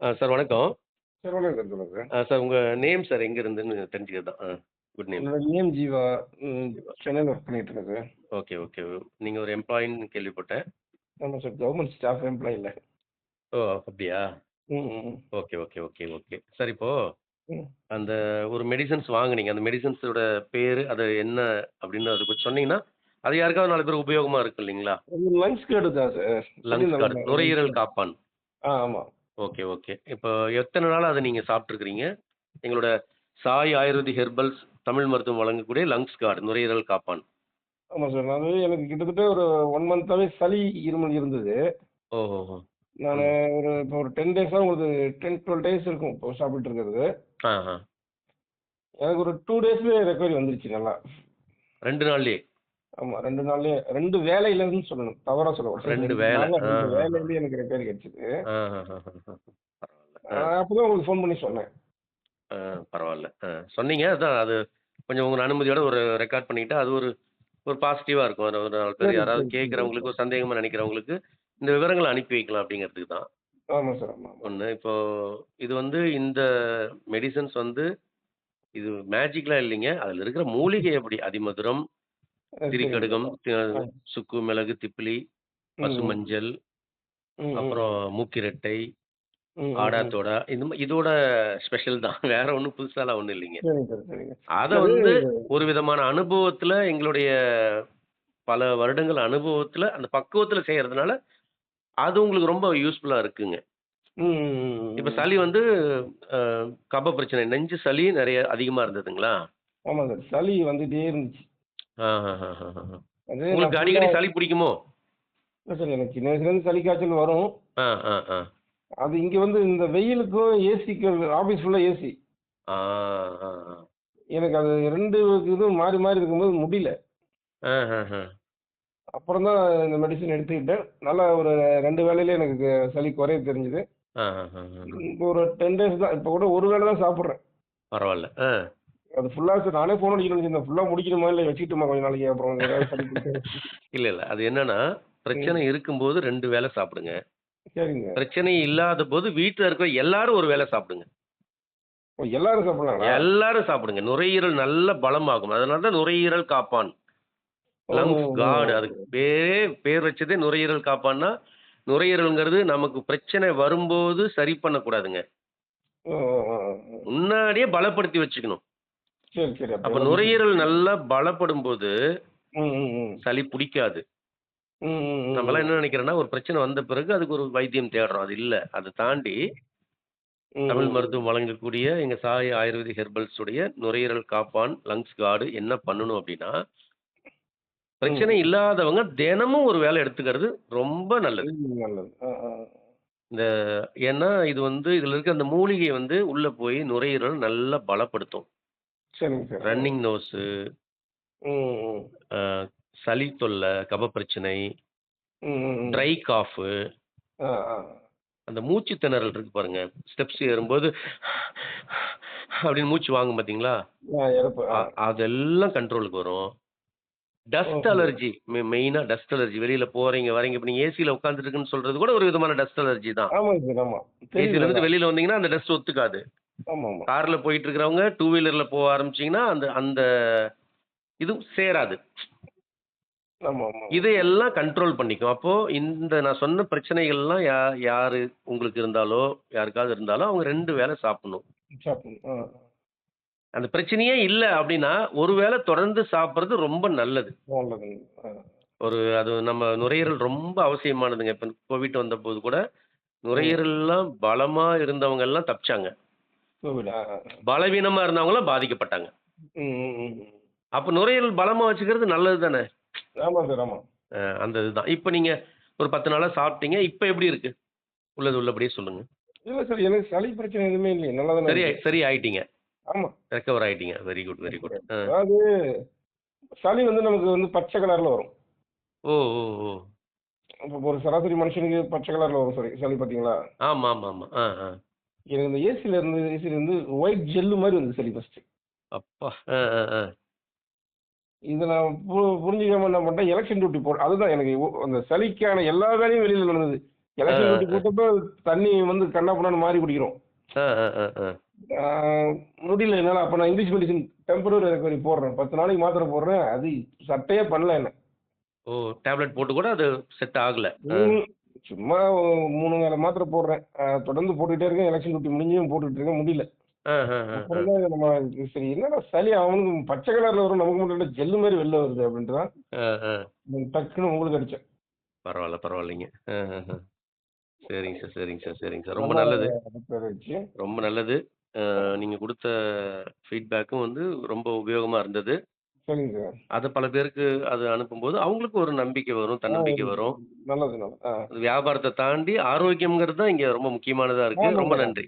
ஆ sir வணக்கம். Sir வணக்கம் சொல்லுங்க. ஆ சார் உங்க நேம் சார் எங்க இருந்துன்னு தெரிஞ்சுக்கிறது தான். ஆ குட் நேம். என்னோட நேம் ஜீவா. ம் சென்னையில ஒர்க் பண்ணிட்டு இருக்கேன் சார். Okay, okay. நீங்க ஒரு எம்ப்ளாயின்னு கேள்விப்பட்டேன். ஆமா சார். கவர்ன்மெண்ட் ஸ்டாஃப் எம்ப்ளாயி இல்ல. ஓ! அப்படியா? ம், ம், ம். Okay, okay, okay, okay. Sir இப்போ ம். அந்த ஒரு மெடிசின்ஸ் வாங்குனீங்க. அந்த மெடிசின்ஸோட பேரு, அது என்ன அப்படின்னு அத கொஞ்சம் சொன்னீங்கன்னா, அது யாருக்காவது 4 பேருக்கு உபயோகமா இருக்கும் இல்லைங்களா? அது லங்ஸ் கார்டு தான் சார். லங்ஸ் கார்டு, நுரையீரல் காப்பான். ஆ ஆமா. Okay, okay. இப்போ எத்தன நாளா அத நீங்க சாப்பிட்டுருக்கிறீங்க? எங்களோட சாய் ஆயுர்வேதிக் ஹெர்பல்ஸ் தமிழ் மருத்துவம் வழங்கக்கூடிய லங்ஸ் கார்டு, நுரையீரல் காப்பான். ஆமா சார். அது எனக்கு கிட்டத்தட்ட ஒரு 1 மந்த்தாவே சளி, இருமல் இருந்தது. ஓஹோஹோ! நானு. ஒரு இப்போ ஒரு 10 டேஸா உங்களுக்கு 10, 12 டேஸ் இருக்கும் இப்போ சாப்பிட்டுட்டு இருக்கிறது. ஆ, ஆ. எனக்கு ஒரு 2 டேஸ்லயே ரெக்கவரி வந்துருச்சு நல்லா. 2 நாள்லயே? ஆமா 2 நாள்லயே 2 வேளையிலன்னு சொல்லணும். தவறா சொல்லக்கூடாது. 2 2 வேள. நாள்ல ஆ, 2 ஆ, ஆ. வேளையிலயே எனக்கு ரெக்கவரி கிடைச்சது. அப்பதான் உங்களுக்கு ஃபோன் பண்ணி சொன்னேன். ஆ சொன்னீங்க. அதான் அது கொஞ்சம் உங்க அனுமதியோட ஒரு ரெக்கார்ட் பண்ணிக்கிட்டா, அது ஒரு ஒரு பாசிட்டிவா இருக்கும். ஒரு 4 பேர் யாராவது கேட்கிறவங்களுக்கு, சந்தேகமா நினைக்கிறவங்களுக்கு, இந்த விவரங்கள அனுப்பி வைக்கலாம் அப்படிங்கிறதுக்கு தான். ஆமா சார். ஒண்ணு. இப்போ இது வந்து இந்த மெடிசின்ஸ் வந்து இது மேஜிக்லாம் இல்லைங்க. அதுல இருக்கிற மூலிகை அப்படி. அதிமதுரம், சரிங்க திரிகடுகம், சார். த ஆ. சுக்கு, மிளகு, திப்பிலி, ம், ம். பசுமஞ்சள், ம், ம். அப்புறம் மூக்கிரட்டை, ம், ம், ம். ஆடாத்தோடா, இந்த மா இதோட ஸ்பெஷல் தான். வேற ஒண்ணும் புதுசாலாம் ஒண்ணும் இல்லைங்க. சரிங்க சார், சரிங்க. அத அது வந்து ஒரு விதமான அனுபவத்துல எங்களுடைய பல வருடங்கள் அனுபவத்துல, அந்த பக்குவத்துல செய்யறதுனால, அது உங்களுக்கு ரொம்ப யூஸ்ஃபுல்லா இருக்குங்க. ம், இப்ப ம். சளி வந்து அ கப பிரச்சனை, நெஞ்சு சளி நெறைய அதிகமா இருந்ததுங்களா? ஆமா சார். சளி வந்துட்டே இருந்துச்சு. உங்களுக்கு அடிக்கடி சளி பிடிக்குமோ? இல்ல சார் எனக்கு சின்ன வயசுலேருந்து சளி காய்ச்சல் வரும். ஆ, ஆ, ஆ. அது இங்க வந்து இந்த வெயிலுக்கும் ஏசிக்கும் ஆஃபீஸ் ஃபுல்லா ஏசி. எனக்கு அது 2 இதுவும் மாறி மாறி இருக்கும்போது முடியல. அப்புறம் தான் இந்த மெடிசின் எடுத்துக்கிட்டேன். நல்லா ஒரு 2 வேளையிலே எனக்கு சளி குறைய தெரிஞ்சது. ஒரு 10 டேஸ் தான். இப்போ கூட ஒரு வேளை தான் சாப்பிடுறேன். பரவால்ல. அது ஃபுல்லா சார் நானே அடிக்கணும்னு வச்சிருந்தேன். ஃபுல்லா முடிக்கணுமா இல்ல வச்சுக்கட்டுமா கொஞ்ச நாளைக்கு அப்புறம் ஏதாவது. இல்ல, இல்ல. அது என்னன்னா, பிரச்சனை. இருக்கும்போது 2 வேள சாப்பிடுங்க. சரிங்க. பிரச்சனை இல்லாத போது வீட்ல இருக்கிற எல்லாரும் ஒரு வேள சாப்பிடுங்க. எல்லாரும் சாப்பிடலாங்களா? எல்லாரும் சாப்பிடுங்க. நுரையீரல் நல்ல பலமாகும். அதனால தான் நுரையீரல் காப்பான். லங்ஸ். ஓ. அதுக்கு பேரே பேர் வச்சதே நுரையீரல் காப்பான்னா, நுரையீரல்ங்கிறது நமக்கு பிரச்சனை வரும்போது சரி பண்ணக்கூடாதுங்க. முன்னாடியே பலப்படுத்தி வச்சுக்கணும். சரி, சரி. அப்ப நுரையீரல் நல்லா பலப்படும்போது, ம், ம், ம். சளி புடிக்காது. நம்மலாம். என்ன நினைக்கிறோம்னா, ஒரு பிரச்சனை வந்த பிறகு அதுக்கு ஒரு வைத்தியம் தேடுறோம். அது இல்ல. அத தாண்டி தமிழ். மருத்துவம் வழங்கக்கூடிய எங்க சாய் ஆயுர்வேதிக் ஹெர்பல்ஸ் உடைய நுரையீரல் காப்பான், லங்ஸ் கார்டு என்ன பண்ணணும் அப்படின்னா, பிரச்சனை. இல்லாதவங்க தினமும் ஒரு வேள எடுத்துக்கிறது ரொம்ப நல்லது. இந்த ஏன்னா இது வந்து இதுல இருக்க அந்த மூலிகை வந்து உள்ள போய் நுரையீரல் நல்லா பலப்படுத்தும். சரிங்க சார். ஆ. ரன்னிங் நோஸு, ம், ம். அ சளி தொல்ல, கப பிரச்சனை, ம், ம், ம். ட்ரை ஆ, ஆ. அந்த மூச்சு திணறல் இருக்கு பாருங்க. ஸ்டெப்ஸ் ஏறும்போது அப்படின்னு மூச்சு வாங்கும் பார்த்தீங்களா? ஆ, இறப்பு. ஆ. அ அதெல்லாம் கண்ட்ரோலுக்கு வரும். டஸ்ட் ஓஹோ! அலர்ஜி மெ மெயினா டஸ்ட் அலர்ஜி. வெளியில போறீங்க, வரீங்க. இப்ப நீங்க ஏசில உட்கார்ந்துட்டு இருக்குன்னு சொல்றது கூட ஒரு விதமான டஸ்ட் அலர்ஜி தான். ஆமாங்க சார். ஆமா. ஏசில இருந்து அதான். வெளியில வந்தீங்கன்னா, அந்த டஸ்ட் ஒத்துக்காது. கார்ல போயிட்டு இருக்கிறவங்க, டூ வீலர்ல போக ஆரம்பிச்சீங்கன்னா, அந்த அந்த இது சேராது. ஆமா, ஆமா. இதையெல்லாம் கண்ட்ரோல் பண்ணிக்கும். அப்போ இந்த நான் சொன்ன பிரச்சனைகள்லாம் யா யாரு உங்களுக்கு இருந்தாலோ, யாருக்காவது இருந்தாலோ, அவங்க 2 வேள சாப்பிடணும். சாப்பிடணும். ஆ. அந்த பிரச்சனையே இல்ல அப்படின்னா, ஒரு வேள தொடர்ந்து சாப்பிடுறது ரொம்ப நல்லது. நல்லதுங்க. ஆ. ஒரு அது நம்ம நுரையீரல் ரொம்ப அவசியமானதுங்க. இப்ப கோவிட் வந்தபோது கூட, ம். நுரையீரல்லாம் பலமா இருந்தவங்க எல்லாம் தப்பிச்சாங்க. பலவீனமா இருந்தவங்கலாம் பாதிக்கப்பட்டாங்க. அப்ப நுரையீரல் பலமா வச்சுக்கிறது நல்லது தானே! ஆமா சார். ஆமா. அந்த இதுதான். இப்ப நீங்க ஒரு 10 நாளா சாப்பிட்டீங்க. இப்ப எப்படி இருக்கு? உள்ளது உள்ளபடியே சொல்லுங்க. இல்ல சார். எனக்கு சளி பிரச்சனை எதுவுமே இல்லையே. நல்லா தானே சரி. சரி ஆயிட்டீங்க. ஆமா. ரெக்கவர் ஆயிட்டீங்க. Very good, very good. அதாவது சளி வந்து நமக்கு வந்து பச்சை கலர்ல வரும். ஓ! ஓ! ஓ! ஒரு சராசரி மனுஷனுக்கு பச்சை கலர்ல வரும் சரி சளி பார்த்தீங்களா? ஆமா, ஆமா, ஆமா. ஆ, ஆ. எனக்கு இந்த ஏசில இருந்து ஏசில இருந்து ஒயிட் ஜெல்லு மாரி வந்தது சளி ஃபர்ஸ்ட்டு. அப்பா! இத நான் புரிஞ்சுக்காம என்ன பண்ணிட்டேன், எலக்ஷன் டியூட்டி போ அதுதான் எனக்கு அந்த சளிக்கான எல்லா வேலையும் வெளியில நடந்தது. Election duty. போட்டப்ப தண்ணி வந்து கண்ணா பண்ணான்னு மாறி குடிக்கிறோம் முடியல என்னால அப்ப நான் இங்கிலீஷ் மெடிசன் டெம்பரரி ரெக்கவரி போடுறேன் பத்து நாளைக்கு மாத்திரை போடுறேன் அது சட்டையே பண்ணல என்ன ஓ டேப்லெட் போட்டு கூட அது செட் ஆகல சும்மா மூணு வேலை மாத்திரை போடுறேன். தொடர்ந்து போட்டுக்கிட்டே இருக்கேன். எலெக்ஷன் டியூட்டி முடிஞ்சும் போட்டுக்கிட்டு இருக்கேன். முடியல. நம்ம சரி என்னடா சளி? அவனுக்கு பச்சை கலர்ல வரும். நமக்கு மட்டும் ஜெல்லு மாதிரி வெளில வருது அப்படின்ட்டு தான். டக்குன்னு உங்களுக்கு அடிச்சேன். பரவாயில்ல பரவாயில்லைங்க. சரிங்க சார் சரிங்க சார் சரிங்க சார். ரொம்ப நல்லா நல்லது. ரொம்ப நல்லது. அஹ், நீங்க கொடுத்த ஃபீட்பேக்கும் வந்து ரொம்ப உபயோகமா இருந்தது. சரிங்க சார். அதை பல பேருக்கு அது அனுப்பும்போது அவங்களுக்கு ஒரு நம்பிக்கை வரும் தன்னம்பிக்கை வரும். நல்லது நல்லது. ஆ. வியாபாரத்தை தாண்டி ஆரோக்கியம்ங்கிறது தான் இங்க ரொம்ப முக்கியமானதா இருக்கு. ரொம்ப நன்றி.